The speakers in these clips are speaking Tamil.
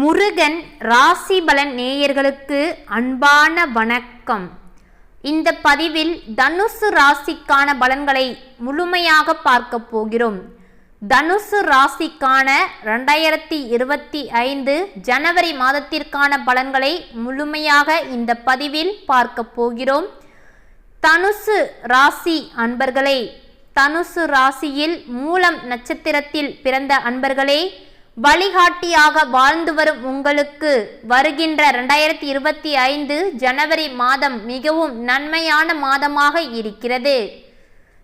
முருகன் ராசி பலன் நேயர்களுக்கு அன்பான வணக்கம். இந்த பதிவில் தனுசு ராசிக்கான பலன்களை முழுமையாக பார்க்க போகிறோம். தனுசு ராசிக்கான ரெண்டாயிரத்தி இருபத்தி ஐந்து ஜனவரி மாதத்திற்கான பலன்களை முழுமையாக இந்த பதிவில் பார்க்க போகிறோம். தனுசு ராசி அன்பர்களே தனுசு ராசியில் மூலம் நட்சத்திரத்தில் பிறந்த அன்பர்களே வழிகாட்டியாக வாழ்ந்து வரும் உங்களுக்கு வருகின்ற ரெண்டாயிரத்தி இருபத்தி ஐந்து ஜனவரி மாதம் மிகவும் நன்மையான மாதமாக இருக்கிறது.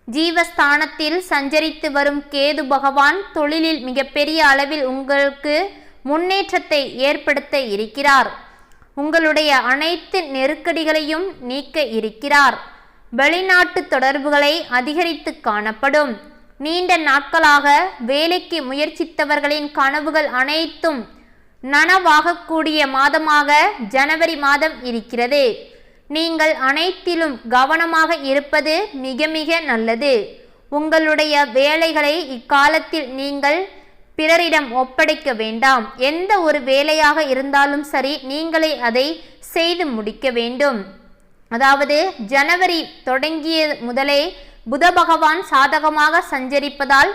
ஜீவஸ்தானத்தில் சஞ்சரித்து வரும் கேது பகவான் தொழிலில் மிகப்பெரிய அளவில் உங்களுக்கு முன்னேற்றத்தை ஏற்படுத்த இருக்கிறார். உங்களுடைய அனைத்து நெருக்கடிகளையும் நீக்க இருக்கிறார். வெளிநாட்டு தொடர்புகளை அதிகரித்து காணப்படும். நீண்ட நாட்களாக வேலைக்கு முயற்சித்தவர்களின் கனவுகள் அனைத்தும் நனவாகக்கூடிய மாதமாக ஜனவரி மாதம் இருக்கிறது. நீங்கள் அனைத்திலும் கவனமாக இருப்பது மிக மிக நல்லது. உங்களுடைய வேலைகளை இக்காலத்தில் நீங்கள் பிறரிடம் ஒப்படைக்க வேண்டாம். எந்த ஒரு வேலையாக இருந்தாலும் சரி நீங்களே அதை செய்து முடிக்க வேண்டும். அதாவது ஜனவரி தொடங்கிய முதலே புத பகவான் சாதகமாக சஞ்சரிப்பதால்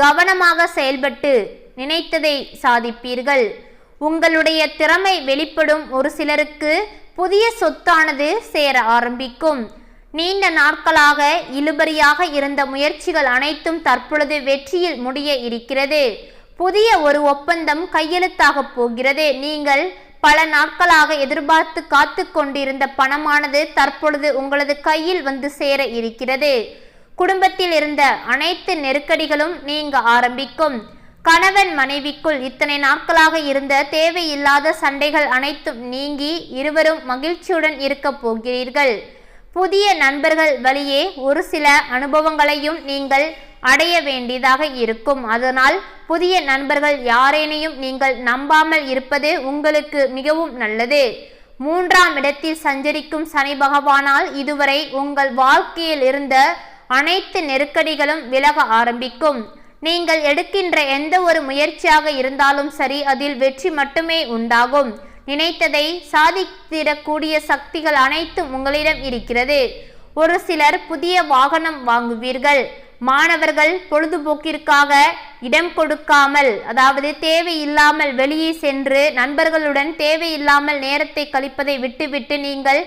கவனமாக செயல்பட்டு நினைத்ததை சாதிப்பீர்கள். உங்களுடைய திறமை வெளிப்படும் ஒரு சிலருக்கு புதிய சொத்தானது சேர ஆரம்பிக்கும். நீண்ட நாட்களாக இழுபறியாக இருந்த முயற்சிகள் அனைத்தும் தற்பொழுது வெற்றியில் முடிய இருக்கிறது. புதிய ஒரு ஒப்பந்தம் கையெழுத்தாக போகிறது. நீங்கள் பல நாட்களாக எதிர்பார்த்து காத்து கொண்டிருந்த பணமானது தற்பொழுது உங்களது கையில் வந்து சேர இருக்கிறது. குடும்பத்தில் இருந்த அனைத்து நெருக்கடிகளும் நீங்க ஆரம்பிக்கும். கணவன் மனைவிக்குள் இத்தனை நாட்களாக இருந்த தேவையில்லாத சண்டைகள் அனைத்தும் நீங்கி இருவரும் மகிழ்ச்சியுடன் இருக்க போகிறீர்கள். புதிய நண்பர்கள் வழியே ஒரு சில அனுபவங்களையும் நீங்கள் அடைய வேண்டியதாக இருக்கும். அதனால் புதிய நண்பர்கள் யாரேனையும் நீங்கள் நம்பாமல் இருப்பது உங்களுக்கு மிகவும் நல்லது. மூன்றாம் இடத்தில் சஞ்சரிக்கும் சனி பகவானால் இதுவரை உங்கள் வாழ்க்கையில் இருந்த அனைத்து நெருக்கடிகளும் விலக ஆரம்பிக்கும். நீங்கள் எடுக்கின்ற எந்த ஒரு முயற்சியாக இருந்தாலும் சரி அதில் வெற்றி மட்டுமே உண்டாகும். நினைத்ததை சாதித்திடக்கூடிய சக்திகள் அனைத்தும் உங்களிடம் இருக்கிறது. ஒரு சிலர் புதிய வாகனம் வாங்குவீர்கள். மாணவர்கள் பொழுதுபோக்கிற்காக இடம் கொடுக்காமல் அதாவது தேவையில்லாமல் வெளியே சென்று நண்பர்களுடன் தேவையில்லாமல் நேரத்தை கழிப்பதை விட்டுவிட்டு நீங்கள்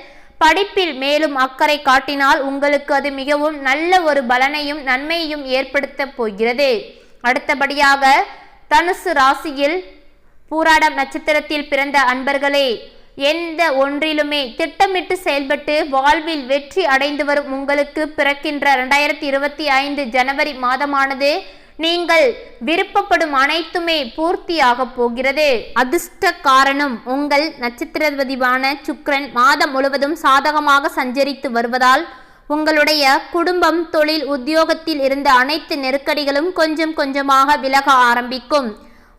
படிப்பில் மேலும் அக்கறை காட்டினால் உங்களுக்கு அது மிகவும் நல்ல ஒரு பலனையும் நன்மையையும் ஏற்படுத்த போகிறது. அடுத்தபடியாக தனுசு ராசியில் பூராடம் நட்சத்திரத்தில் பிறந்த அன்பர்களே எந்த ஒன்றிலுமே திட்டமிட்டு செயல்பட்டு வாழ்வில் வெற்றி அடைந்து வரும் உங்களுக்கு பிறக்கின்ற ரெண்டாயிரத்தி இருபத்தி ஐந்து ஜனவரி மாதமானது நீங்கள் விருப்பப்படும் அனைத்துமே பூர்த்தியாக போகிறது. அதிர்ஷ்ட காரணம் உங்கள் நட்சத்திரவதிவான சுக்ரன் மாதம் முழுவதும் சாதகமாக சஞ்சரித்து வருவதால் உங்களுடைய குடும்பம் தொழில் உத்தியோகத்தில் இருந்த அனைத்து நெருக்கடிகளும் கொஞ்சம் கொஞ்சமாக விலக ஆரம்பிக்கும்.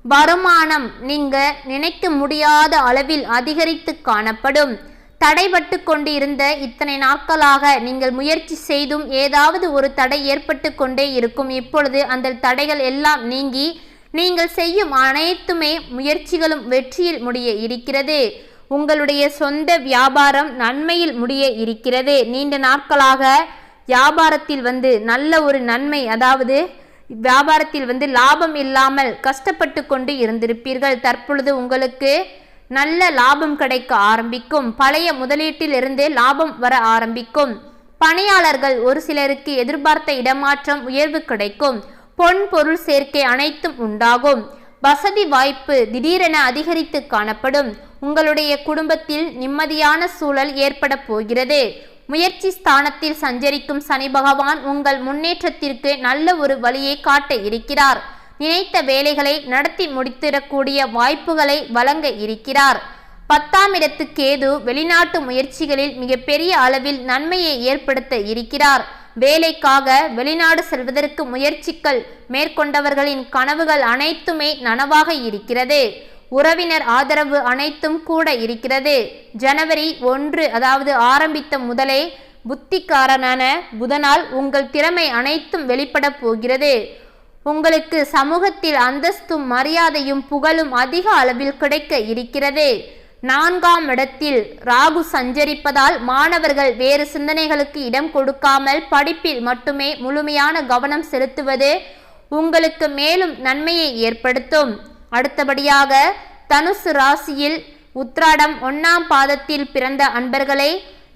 வருமானம் நீங்க நினைக்க முடியாத அளவில் அதிகரித்து காணப்படும். தடைபட்டு கொண்டிருந்த இத்தனை நாட்களாக நீங்கள் முயற்சி செய்தும் ஏதாவது ஒரு தடை ஏற்பட்டு கொண்டே இருக்கும். இப்பொழுது அந்த தடைகள் எல்லாம் நீங்கி நீங்கள் செய்யும் அனைத்துமே முயற்சிகளும் வெற்றியில் முடிய இருக்கிறது. உங்களுடைய சொந்த வியாபாரம் நன்மையில் முடிய இருக்கிறது. நீண்ட நாட்களாக வியாபாரத்தில் வந்து நல்ல ஒரு நன்மை அதாவது வியாபாரத்தில் வந்து லாபம் இல்லாமல் கஷ்டப்பட்டு கொண்டு இருந்திருப்பீர்கள். தற்பொழுது உங்களுக்கு நல்ல லாபம் கிடைக்க ஆரம்பிக்கும். பழைய முதலீட்டிலிருந்தே லாபம் வர ஆரம்பிக்கும். பணியாளர்கள் ஒரு சிலருக்கு எதிர்பார்த்த இடமாற்றம் உயர்வு கிடைக்கும். பொன் பொருள் சேர்க்கை அனைத்தும் உண்டாகும். வசதி வாய்ப்பு திடீரென அதிகரித்து காணப்படும். உங்களுடைய குடும்பத்தில் நிம்மதியான சூழல் ஏற்பட போகிறது. முயற்சி ஸ்தானத்தில் சஞ்சரிக்கும் சனி பகவான் உங்கள் முன்னேற்றத்திற்கு நல்ல ஒரு வழியை காட்ட இருக்கிறார். நினைத்த வேலைகளை நடத்தி முடித்திடக்கூடிய வாய்ப்புகளை வழங்க இருக்கிறார். பத்தாம் இடத்து கேது வெளிநாட்டு முயற்சிகளில் மிகப்பெரிய அளவில் நன்மையை ஏற்படுத்த இருக்கிறார். வேலைக்காக வெளிநாடு செல்வதற்கு முயற்சிகள் மேற்கொண்டவர்களின் கனவுகள் அனைத்துமே நனவாக இருக்கிறது. உறவினர் ஆதரவு அனைத்தும் கூட இருக்கிறது. ஜனவரி ஒன்று அதாவது ஆரம்பித்த முதலே புத்திக்காரனான புதனால் உங்கள் திறமை அனைத்தும் வெளிப்பட போகிறது. உங்களுக்கு சமூகத்தில் அந்தஸ்தும் மரியாதையும் புகழும் அதிக அளவில் கிடைக்க இருக்கிறது. நான்காம் இடத்தில் ராகு சஞ்சரிப்பதால் மாணவர்கள் வேறு சிந்தனைகளுக்கு இடம் கொடுக்காமல் படிப்பில் மட்டுமே முழுமையான கவனம் செலுத்துவது உங்களுக்கு மேலும் நன்மையை ஏற்படுத்தும். அடுத்தபடியாக தனுசு ராசியில் உத்ராடம் ஒன்னாம் பாதத்தில் பிறந்த அன்பர்களை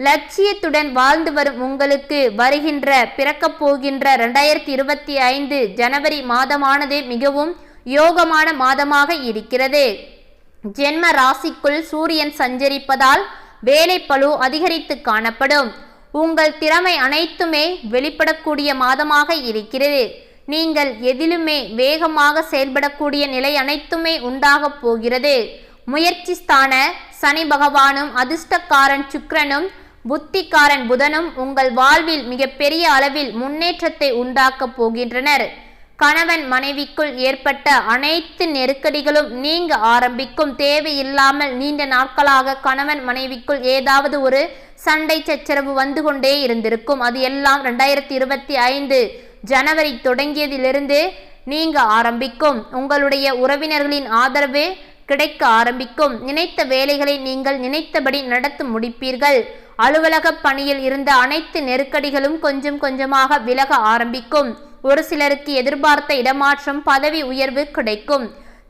லட்சியத்துடன் வாழ்ந்து வரும் உங்களுக்கு வருகின்ற பிறக்கப் போகின்ற ரெண்டாயிரத்தி இருபத்தி ஐந்து ஜனவரி மாதமானது மிகவும் யோகமான மாதமாக இருக்கிறது. ஜென்ம ராசிக்குள் சூரியன் சஞ்சரிப்பதால் வேலைப்பழு அதிகரித்து காணப்படும். உங்கள் திறமை அனைத்துமே வெளிப்படக்கூடிய மாதமாக இருக்கிறது. நீங்கள் எதிலுமே வேகமாக செயல்படக்கூடிய நிலை அனைத்துமே உண்டாகப் போகிறது. முயற்சி ஸ்தான சனி பகவானும் அதிர்ஷ்டக்காரன் சுக்ரனும் புத்திக்காரன் புதனும் உங்கள் வாழ்வில் மிகப்பெரிய அளவில் முன்னேற்றத்தை உண்டாக்கப் போகின்றனர். கணவன் மனைவிக்குள் ஏற்பட்ட அனைத்து நெருக்கடிகளும் நீங்க ஆரம்பிக்கும். தேவையில்லாமல் நீண்ட நாட்களாக கணவன் மனைவிக்குள் ஏதாவது ஒரு சண்டை சச்சரவு வந்து கொண்டே இருந்திருக்கும். அது எல்லாம் ரெண்டாயிரத்தி இருபத்தி ஐந்து ஜனவரி தொடங்கியதிலிருந்து நீங்க ஆரம்பிக்கும். உங்களுடைய உறவினர்களின் ஆதரவு கிடைக்க ஆரம்பிக்கும். நினைத்த வேலைகளை நீங்கள் நினைத்தபடி நடத்த முடிப்பீர்கள். அலுவலக பணியில் இருந்த அனைத்து நெருக்கடிகளும் கொஞ்சம் கொஞ்சமாக விலக ஆரம்பிக்கும். ஒரு சிலருக்கு எதிர்பார்த்த இடமாற்றம் பதவி உயர்வு கிடைக்கும்.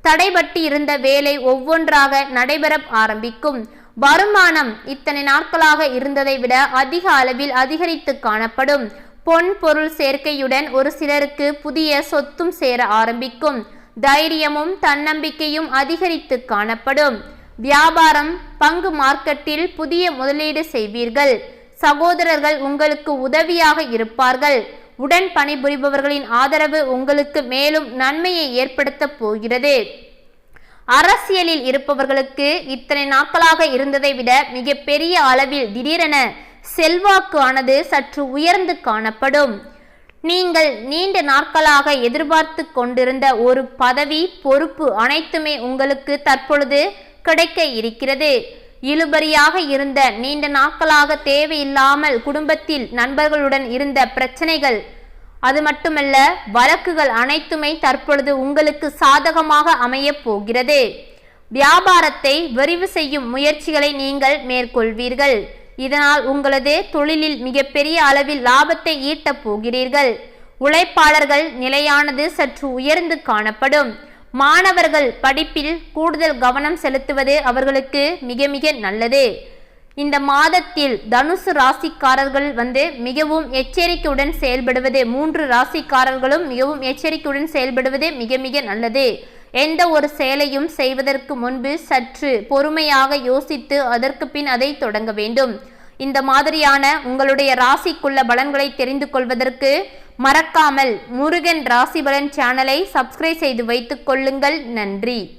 தடைபட்டு இருந்த வேலை ஒவ்வொன்றாக நடைபெற ஆரம்பிக்கும். வருமானம் இத்தனை நாட்களாக இருந்ததை விட அதிக அளவில் அதிகரித்து காணப்படும். பொன் பொருள் சேர்க்கையுடன் ஒரு சிலருக்கு புதிய சொத்தும் சேர ஆரம்பிக்கும். தைரியமும் தன்னம்பிக்கையும் அதிகரித்து காணப்படும். வியாபாரம் பங்கு மார்க்கெட்டில் புதிய முதலீடு செய்வீர்கள். சகோதரர்கள் உங்களுக்கு உதவியாக இருப்பார்கள். உடன் பணிபுரிபவர்களின் ஆதரவு உங்களுக்கு மேலும் நன்மையை ஏற்படுத்தப் போகிறது. அரசியலில் இருப்பவர்களுக்கு இத்தனை நாட்களாக இருந்ததை விட மிகப்பெரிய அளவில் திடீரென செல்வாக்கு ஆனது சற்று உயர்ந்து காணப்படும். நீங்கள் நீண்ட நாட்களாக எதிர்பார்த்து கொண்டிருந்த ஒரு பதவி பொறுப்பு அனைத்துமே உங்களுக்கு தற்பொழுது கிடைக்க இருக்கிறது. இழுபறியாக இருந்த நீண்ட நாட்களாக தேவையில்லாமல் குடும்பத்தில் நண்பர்களுடன் இருந்த பிரச்சனைகள் அது மட்டுமல்ல வழக்குகள் அனைத்துமே தற்பொழுது உங்களுக்கு சாதகமாக அமையப் போகிறது. வியாபாரத்தை விரிவு செய்யும் முயற்சிகளை நீங்கள் மேற்கொள்வீர்கள். இதனால் உங்களது தொழிலில் மிகப்பெரிய அளவில் லாபத்தை ஈட்டப் போகிறீர்கள். உழைப்பாளர்கள் நிலையானது சற்று உயர்ந்து காணப்படும். மாணவர்கள் படிப்பில் கூடுதல் கவனம் செலுத்துவது அவர்களுக்கு மிக மிக நல்லது. இந்த மாதத்தில் தனுசு ராசிக்காரர்கள் வந்து மிகவும் எச்சரிக்கையுடன் செயல்படுவது மூன்று ராசிக்காரர்களும் மிகவும் எச்சரிக்கையுடன் செயல்படுவது மிக மிக நல்லது. எந்த ஒரு செயலையும் செய்வதற்கு முன்பு சற்று பொறுமையாக யோசித்து அதற்கு பின் அதை தொடங்க வேண்டும். இந்த மாதிரியான உங்களுடைய ராசிக்குள்ள பலன்களை தெரிந்து கொள்வதற்கு மறக்காமல் முருகன் ராசி பலன் சேனலை சப்ஸ்கிரைப் செய்து வைத்துக் கொள்ளுங்கள். நன்றி.